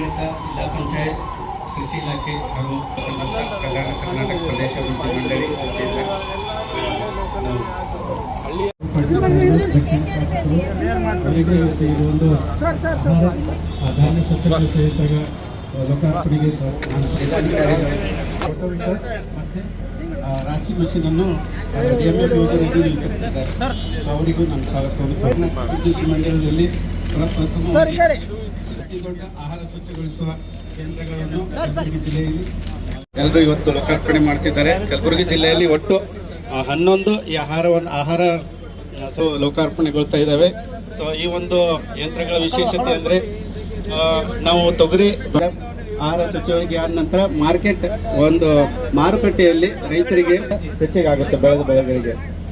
ಇಲಾಖೆ ಕೃಷಿ ಇಲಾಖೆ ಹಾಗೂ ಕಲ್ಯಾಣ ಕರ್ನಾಟಕ ಪ್ರದೇಶ ಮಂಡಳಿ ಇದು ಒಂದು ಧಾನ್ಯ ಸೇರಿದಾಗ ಲೋಕಾರ್ಪಣೆಗೆ ಮತ್ತೆ ರಾಶಿ ಮಷೀನನ್ನು ಅವರಿಗೂ ನಮ್ಮ ಸ್ವಾಗತವನ್ನು ಕೃಷಿ ಮಂಡಲದಲ್ಲಿ ಪ್ರಪ್ರಥಮವಾಗಿ ಅತಿ ದೊಡ್ಡ ಆಹಾರ ಸ್ವಚ್ಛಗೊಳಿಸುವ ಕೇಂದ್ರಗಳನ್ನು ಜಿಲ್ಲೆಯಲ್ಲಿ ಎಲ್ಲರೂ ಇವತ್ತು ಲೋಕಾರ್ಪಣೆ ಮಾಡ್ತಿದ್ದಾರೆ. ಕಲಬುರಗಿ ಜಿಲ್ಲೆಯಲ್ಲಿ ಒಟ್ಟು ಹನ್ನೊಂದು ಈ ಆಹಾರವನ್ನು ಆಹಾರ ಸೊ ಲೋಕಾರ್ಪಣೆಗೊಳ್ತಾ ಇದ್ದಾವೆ. ಸೊ ಈ ಒಂದು ಯಂತ್ರಗಳ ವಿಶೇಷತೆ ಅಂದರೆ ನಾವು ತೊಗರಿ ಆಹಾರ ಸ್ವಚ್ಛವಾಗಿ ಆದ ನಂತರ ಮಾರ್ಕೆಟ್ ಒಂದು ಮಾರುಕಟ್ಟೆಯಲ್ಲಿ ರೈತರಿಗೆ ಹೆಚ್ಚಿಗೆ ಆಗುತ್ತೆ ಬೆಳೆದ ಬೆಳೆಗಳಿಗೆ.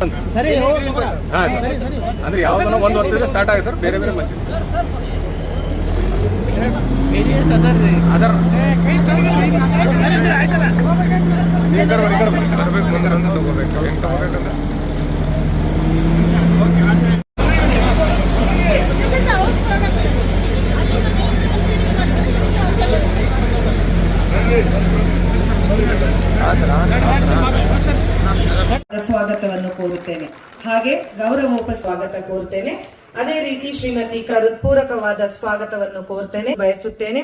ಹಾಂ ಸರ್. ಅಂದ್ರೆ ಯಾವ್ದನ್ನ ಒಂದು ವರ್ಷದಿಂದ ಸ್ಟಾರ್ಟ್ ಆಗಿದೆ ಸರ್ ಬೇರೆ ಬೇರೆ ಮಷೀನ್ ಅದರ್ ಈ ಕಡೆ ಈ ಕಡೆ. ಬರ್ಬೇಕು ಬಂದ್ರೆ ಒಂದು ತಗೋಬೇಕು. ಹೆಂಗ್ ತಗೋಬೇಕಂದ್ರೆ ಸ್ವಾಗತವನ್ನು ಕೋರುತ್ತೇನೆ. ಹಾಗೆ ಗೌರವೋಪ ಸ್ವಾಗತ ಕೋರುತ್ತೇನೆ. ಅದೇ ರೀತಿ ಶ್ರೀಮತಿ ಕೃತ್ಪೂರಕವಾದ ಸ್ವಾಗತವನ್ನು ಕೋರ್ತೇನೆ, ಬಯಸುತ್ತೇನೆ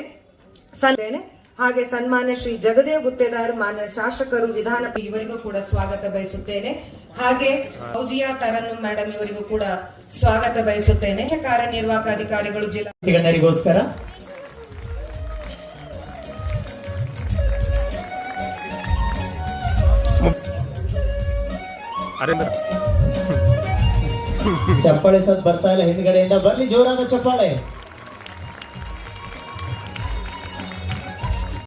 ಹಾಗೆ ಸನ್ಮಾನ್ಯ ಶ್ರೀ ಜಗದೇವ್ ಗುತ್ತೇದಾರ್ ಮಾನ್ಯ ಶಾಸಕರು, ವಿಧಾನ ಇವರಿಗೂ ಕೂಡ ಸ್ವಾಗತ ಬಯಸುತ್ತೇನೆ. ಹಾಗೆ ಫೌಜಿಯಾ ತರನ್ನು ಮೇಡಮ್ ಇವರಿಗೂ ಕೂಡ ಸ್ವಾಗತ ಬಯಸುತ್ತೇನೆ. ಕಾರ್ಯನಿರ್ವಾಹಕ ಅಧಿಕಾರಿಗಳು, ಜಿಲ್ಲಾ ಅರೇಂದ್ರ. ಚಪ್ಪಾಳೆ ಸದ್ ಬರ್ತಾ ಇಲ್ಲ ಹಿಂದ್ಗಡೆಯಿಂದ ಬರ್ಲಿ ಜೋರಾದ ಚಪ್ಪಾಳೆ.